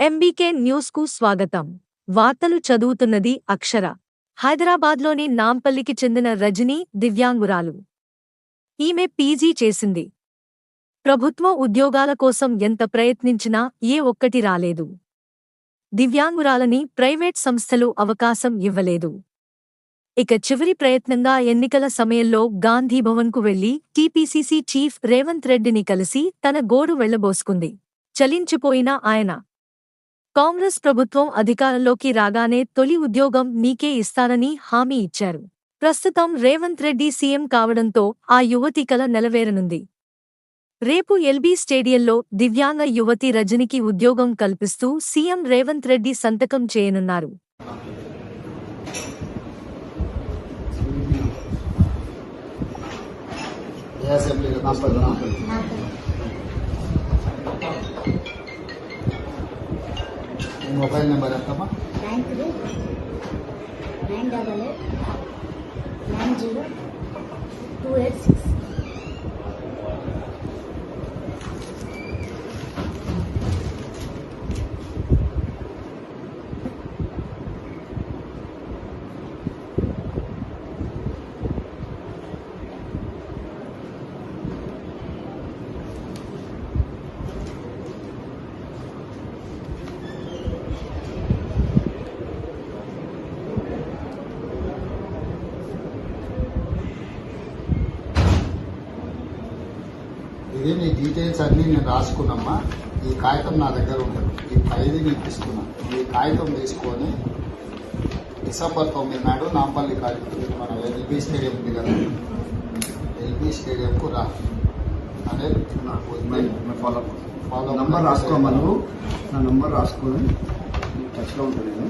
MBK న్యూస్కు స్వాగతం. వార్తలు చదువుతున్నది అక్షర. హైదరాబాద్లోని నాంపల్లికి చెందిన రజనీ దివ్యాంగురాలు. ఈమె పీజీ చేసింది. ప్రభుత్వ ఉద్యోగాల కోసం ఎంత ప్రయత్నించినా ఏ ఒక్కటి రాలేదు. దివ్యాంగురాలని ప్రైవేట్ సంస్థలు అవకాశం ఇవ్వలేదు. ఇక చివరి ప్రయత్నంగా ఎన్నికల సమయంలో గాంధీభవన్కు వెళ్ళి టీపీసీసీ చీఫ్ రేవంత్ రెడ్డిని కలిసి తన గోడు వెళ్ళబోసుకుంది. చలించిపోయిన ఆయన. కాంగ్రెస్ ప్రభుత్వం అధికారంలోకి రాగానే తొలి ఉద్యోగం మీకే ఇస్తానని హామీ ఇచ్చారు. ప్రస్తుతం రేవంత్ రెడ్డి సీఎం కావడంతో ఆ యువతి కల నెలవేరనుంది. రేపు ఎల్బీ స్టేడియంలో దివ్యాంగ యువతి రజనికి ఉద్యోగం కల్పిస్తూ సీఎం రేవంత్ రెడ్డి సంతకం చేయనున్నారు. అసెంబ్లీలో? मोबाइल नंबर आप हाँ? Nine three nine double eight nine zero two eight six. ఇది నీ డీటెయిల్స్ అన్ని నేను రాసుకున్నమ్మా. ఈ కాగితం నా దగ్గర ఉంటుంది. ఈ ఖైదీ నీకు ఇస్తున్నా ఈ కాగితం తీసుకొని డిసెంబర్ తొమ్మిది నాడు నాంపల్లి కాలేజీ మన ఎల్బీ స్టేడియం ఉంది కదా. ఎల్బీ స్టేడియంకు రా అనేది ఫాలో ఫాలో నంబర్ రాసుకోమా నువ్వు నా నంబర్ రాసుకొని టచ్లో ఉంటాను నేను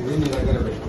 ఇది నీ దగ్గర పెట్టు